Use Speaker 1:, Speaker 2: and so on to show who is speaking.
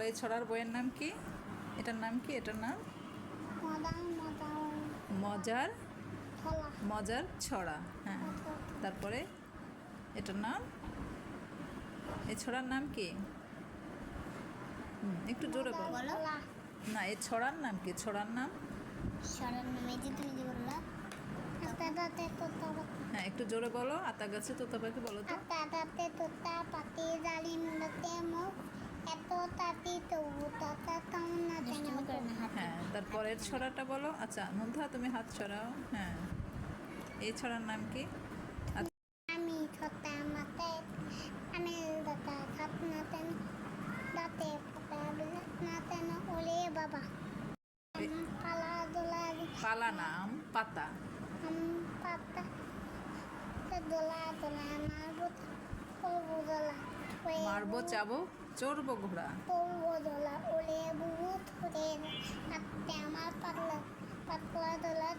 Speaker 1: বলো এই ছড়ার বইয়ের নাম কি? এটার নাম কি? এটার নাম? মজার মজার। ছড়া। হ্যাঁ। তারপরে এটার নাম? এই ছড়ার নাম কি? একটু জোরে বলো। না এই ছড়ার নাম কি? ছড়ার নাম?
Speaker 2: সরার নামে যে তুমি যে বললা। আতা দাতে তোতা
Speaker 1: হ্যাঁ একটু জোরে বলো। আতা গাছে তোতা পাখি বলো তো।
Speaker 2: আতা দাতে তোতা পাতি জালি মুলতে মুখ।
Speaker 1: হ্যাঁ তারপরের ছড়াটা বলো। আচ্ছা মুগ্ধা তুমি হাত ছড়াও। হ্যাঁ। এই ছড়ার নাম কি?
Speaker 2: আমি ছতা মাতে আমি দাতা খাত নাতেন দাতে পাতা বিলা নাতেন ওলে বাবা। পালা দোলা
Speaker 1: পালা নাম পাতা।
Speaker 2: পাতা। দোলা দোলা মারবো
Speaker 1: চাবো চড়বো ঘোড়া।
Speaker 2: পাতলা পাতলা দোলা